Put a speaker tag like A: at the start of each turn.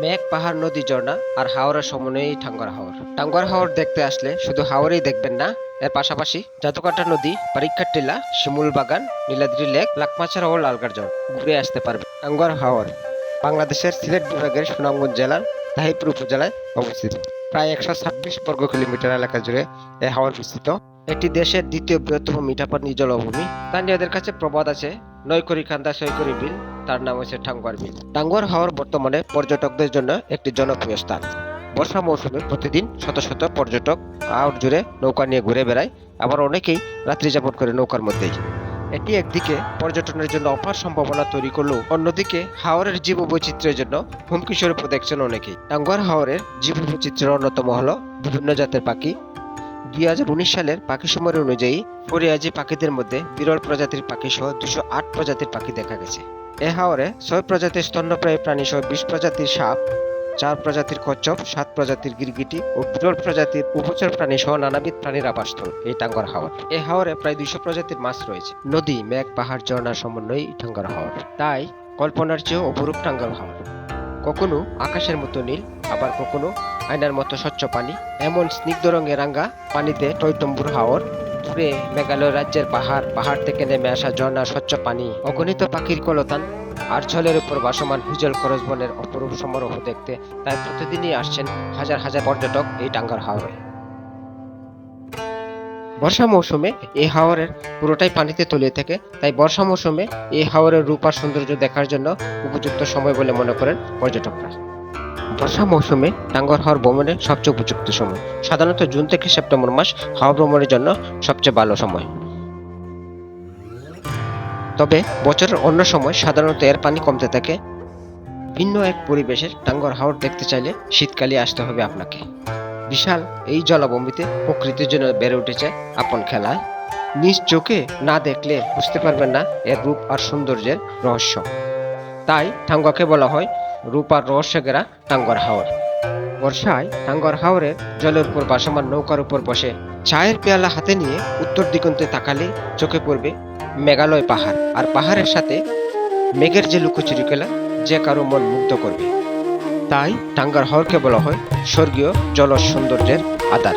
A: মেঘ, পাহাড়, নদী, ঝর্ণা আর হাওড়ের সমন্বয়েই টাঙ্গর হাওর। টাঙ্গর হাওর দেখতে আসলে শুধু হাওরেই দেখবেন না, এর পাশাপাশি জাতকাটা নদী পরীক্ষার টিলা, শিমুল বাগান, নীলাদ্রি লেক লাকমাচার ও লালগার্জন ঘুরে আসতে পারবে টাঙ্গর হাওর বাংলাদেশের সিলেট বিভাগের সুনামগঞ্জ জেলার তাহিপুর উপজেলায় অবস্থিত। প্রায় একশো ছাব্বিশ বর্গ কিলোমিটার এলাকা জুড়ে এই হাওর বিস্তৃত। এটি দেশের দ্বিতীয় বৃহত্তম মিঠাপানি জলভূমি স্থানীয়দের কাছে প্রবাদ আছে, নৈকরি খান্দা, সৈকরি বিল। তার নাম হচ্ছে টাঙ্গুয়ার বিল। টাঙ্গুয়ার হাওর বর্তমানে পর্যটকদের জন্য একটি জনপ্রিয় স্থান। বর্ষা মৌসুমে প্রতিদিন শত শত পর্যটক হাওর জুড়ে নৌকা নিয়ে ঘুরে বেড়ায়। আবার অনেকেই রাত্রি যাপন করে নৌকার মধ্যেই এটি একদিকে পর্যটনের জন্য অপার সম্ভাবনা তৈরি করলেও অন্যদিকে হাওরের জীব বৈচিত্র্যের জন্য হুমকি স্বরূপ দেখছেন অনেকেই। টাঙ্গুয়ার হাওরের জীব বৈচিত্র্যের অন্যতম হলো বিভিন্ন জাতের পাখি। দুই হাজার উনিশ সালের পাখি সময় অনুযায়ী ফরিয়াজি পাখিদের মধ্যে বিরল প্রজাতির পাখি সহ দুশো আট প্রজাতির পাখি দেখা গেছে। এ হাওরে ছয় প্রজাতির স্তন্যপ্রায়ী প্রাণী সহ বিশ প্রজাতির সাপ, চার প্রজাতির কচ্ছপ, সাত প্রজাতির গিরগিটি ও বিরল প্রজাতির উপচর প্রাণী সহ নানাবিধ প্রাণীর আবাসস্থল এই টাঙ্গর হাওর। এ হাওরে প্রায় দুইশো প্রজাতির মাছ রয়েছে। নদী, মেঘ, পাহাড় ঝর্ণার সমন্বয়ে এই টাঙ্গর হাওর। তাই কল্পনার চেয়েও অপরূপ টাঙ্গর হাওর। কখনো আকাশের মতো নীল, আবার কখনো আয়নার মতো স্বচ্ছ পানি। এমন স্নিগ্ধ রঙের রাঙ্গা পানিতে টৈটম্বুর হাওর। দূরে মেঘালয় রাজ্যের পাহাড় পাহাড় থেকে নেমে আসা ঝর্ণার স্বচ্ছ পানি, অগণিত পাখির কলতান আর জলের উপর ভাসমান হিজল খরচ বনের অপরূপ সমারোহ দেখতে তাই প্রতিদিনই আসছেন হাজার হাজার পর্যটক এই টাঙ্গার হাওরে। বর্ষা মৌসুমে এই হাওরের পুরোটাই পানিতে তলিয়ে থাকে, তাই বর্ষা মৌসুমে এই হাওরের রূপ আর সৌন্দর্য দেখার জন্য উপযুক্ত সময় বলে মনে করেন পর্যটকরা। বর্ষা মৌসুমে টাঙ্গর হাওর ভ্রমণের সবচেয়ে উপযুক্ত সময়। সাধারণত জুন থেকে সেপ্টেম্বর মাস হাওয়া ভ্রমণের জন্য সবচেয়ে ভালো সময়। তবে বছরের অন্য সময় সাধারণত এর পানি কমতে থাকে। ভিন্ন এক পরিবেশের টাঙ্গর হাওর দেখতে চাইলে শীতকালে আসতে হবে আপনাকে। বিশাল এই জলাভূমিতে প্রকৃতির জন্য বেড়ে উঠেছে আপন খেলায় নিজ চোখে না দেখলে বুঝতে পারবেন না এর রূপ আর সৌন্দর্যের রহস্য। তাই টাঙ্গাকে বলা হয় রূপ আর রহস্য ঘেরা টাঙ্গর হাওর। বর্ষায় টাঙ্গর হাওরের জলের উপর বাসমান নৌকার উপর বসে চায়ের পেয়ালা হাতে নিয়ে উত্তর দিগন্তে তাকালে চোখে পড়বে মেঘালয় পাহাড় আর পাহাড়ের সাথে মেঘের যে লুকোচুরি খেলা যে কারও মন মুগ্ধ করবে। তাই টাঙ্গার হাওরকে বলা হয় স্বর্গীয় জল সৌন্দর্যের আধার